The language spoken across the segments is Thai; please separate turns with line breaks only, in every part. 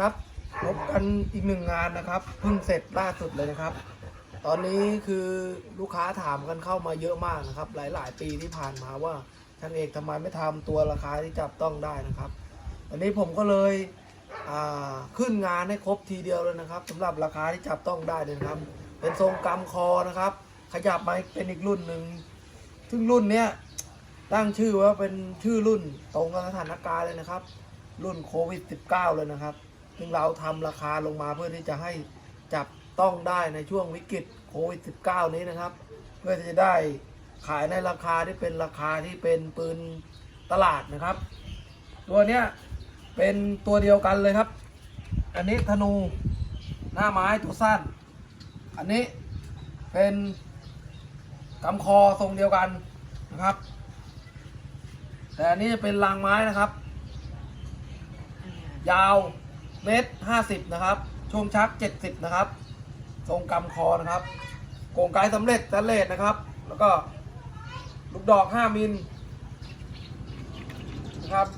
ครับพบกันอีกหนึ่งงานนะครับเพิ่งเสร็จล่าสุดเลยนะครับ ตอนนี้คือลูกค้าถามกันเข้ามาเยอะมากนะครับ หลายๆ ปีที่ผ่านมาว่าช่างเอกทำไมไม่ทำตัวราคาที่จับต้องได้นะครับวันนี้ผมก็เลยขึ้นงานให้ครบทีเดียวเลยนะครับสำหรับราคาที่จับต้องได้เลยนะครับ เป็นทรงกำคอนะครับ ขยับมาเป็นอีกรุ่นหนึ่งซึ่งรุ่นเนี้ยตั้งชื่อว่าเป็นชื่อรุ่นตรงกับสถานการณ์เลยนะครับ รุ่นโควิด -19 เลยนะครับ ซึ่งเราทำราคาลงมาเพื่อที่จะให้จับต้องได้ในช่วงวิกฤตโควิด -19 นี้นะครับ เพื่อที่จะได้ขายในราคาที่เป็นราคาที่เป็นปืนตลาดนะครับ ตัวเนี้ยเป็นตัวเดียวกันเลยครับ อันนี้ธนูหน้าไม้ตัวสั้น อันนี้เป็นกำคอทรงเดียวกันนะครับ แต่อันนี้จะเป็นรางไม้นะครับ ยาว เมตรห้าสิบนะครับช่วงชักเจ็ดสิบนะครับ ทรงกำคอนะครับโกงไกสำเร็จสำเร็จนะครับ แล้วก็ลูกดอกห้ามิลนะครับ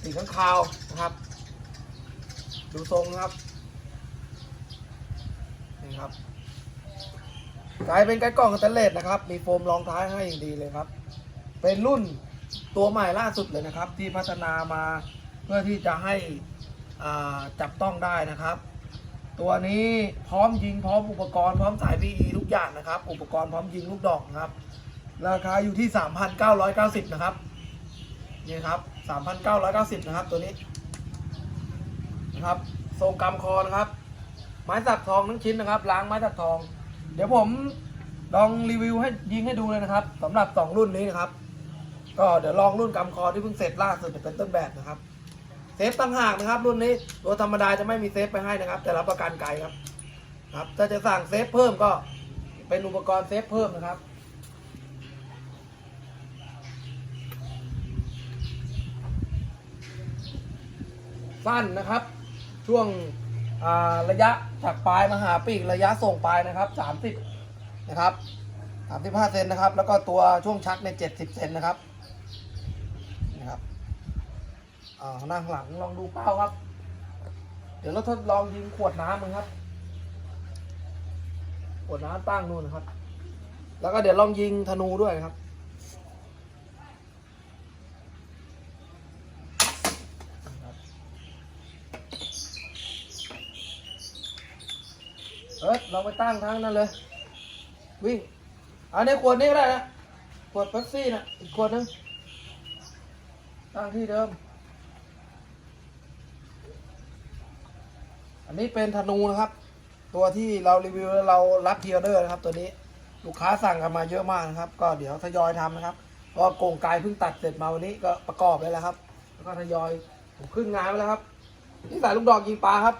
สีข้างคาวนะครับ ดูทรงนะครับนี่ครับกลายเป็นไก่กล่องสแตนเลสนะครับ มีโฟมรองท้ายให้อย่างดีเลยครับ เป็นรุ่นตัวใหม่ล่าสุดเลยนะครับ ที่พัฒนามาเพื่อที่จะให้ จับต้องได้นะครับ ตัวนี้พร้อมยิงพร้อมอุปกรณ์พร้อมสาย PE ทุกอย่างนะครับ อุปกรณ์พร้อมยิงลูกดอกนะครับ ราคาอยู่ที่ 3,990 นะครับนี่ครับ 3,990 นะครับ ตัวนี้นะครับทรงกำคอนะครับ ไม้สักทองทั้งชิ้นนะครับ ล้างไม้สักทอง เดี๋ยวผมลองรีวิวให้ยิงให้ดูเลยนะครับสำหรับสองรุ่นนี้นะครับ ก็เดี๋ยวลองรุ่นกำคอที่เพิ่งเสร็จล่าสุดเป็นต้นแบบนะครับ เซฟตั้งหากนะครับ รุ่นนี้ตัวธรรมดาจะไม่มีเซฟไปให้นะครับ แต่รับประกันไกลครับ ครับถ้าจะสั่งเซฟเพิ่มก็เป็นอุปกรณ์เซฟเพิ่มนะครับสั้นนะครับ ช่วงอ่าระยะจากปลายมาหาปีกระยะส่งปลายนะครับ 30 นะครับ 35 เซนนะครับ แล้วก็ตัวช่วงชักใน 70 เซนนะครับ อ่านั่งหลังลองดูเป้าครับ เดี๋ยวเราทดลองยิงขวดน้ำมึงครับขวดน้ำตั้งนู่นนะครับ แล้วก็เดี๋ยวลองยิงธนูด้วยนะครับเออเราไปตั้งทั้งนั้นเลย วิ่งอันนี้ขวดนี้ก็ได้นะ ขวดเป๊ปซี่นะอีกขวดนึงตั้งที่เดิม อันนี้เป็นธนูนะครับ ตัวที่เรารีวิวเรารับพีออเดอร์นะครับ ตัวนี้ลูกค้าสั่งกันมาเยอะมากนะครับ ก็เดี๋ยวทยอยทำนะครับเพราะว่าโกงกายเพิ่งตัดเสร็จมาวันนี้ก็ประกอบไปแล้วครับ แล้วก็ทยอยผมขึ้นงานไปแล้วครับ นี่สายลูกดอกยิงปลาครับ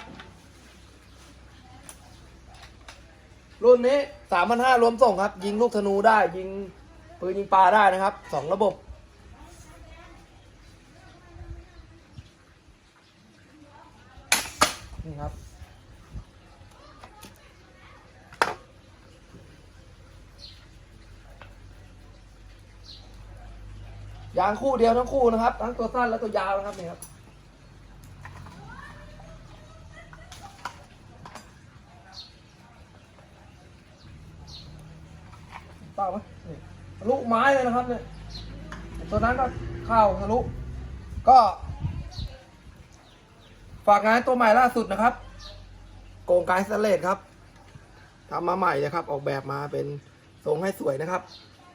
รุ่นนี้สามพันห้ารวมส่งครับ ยิงลูกธนูได้ยิงปืนยิงปลาได้นะครับสองระบบ นี่ครับ ยางคู่เดียวทั้งคู่นะครับ ทั้งตัวสั้นและตัวยาวนะครับนี่ครับเปล่าไหมนี่ทะลุไม้เลยนะครับเนี่ยตัวนั้นก็เข้าทะลุก็ ฝากงานตัวใหม่ล่าสุดนะครับ โกงไกด์สเลตครับทำมาใหม่นะครับ ออกแบบมาเป็นทรงให้สวยนะครับ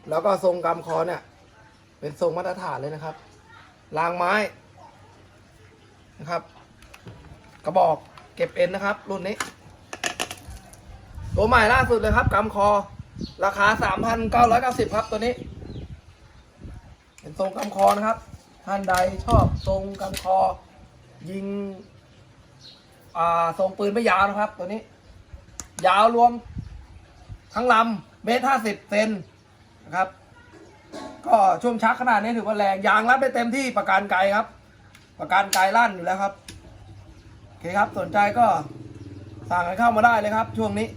แล้วก็ทรงกำคอเนี่ย เป็นทรงมาตรฐานเลยนะครับรางไม้นะครับ กระบอกเก็บเอ็นนะครับ รุ่นนี้ ตัวใหม่ล่าสุดเลยครับกำคอ ราคา3,990ครับตัวนี้ เป็นทรงกำคอนะครับ ท่านใดชอบทรงกำคอ ยิง อ่าทรงปืนไม่ยาวนะครับ ตัวนี้ ยาวรวมทั้งลำเมตรห้าสิบเซนนะครับ ก็ช่วงชักขนาดนี้ถือว่าแรงยางรัดได้เต็มที่ประกันไกลครับ ประกันไกลลั่นอยู่แล้วครับโอเคครับสนใจก็สั่งกันเข้ามาได้เลยครับ ช่วงนี้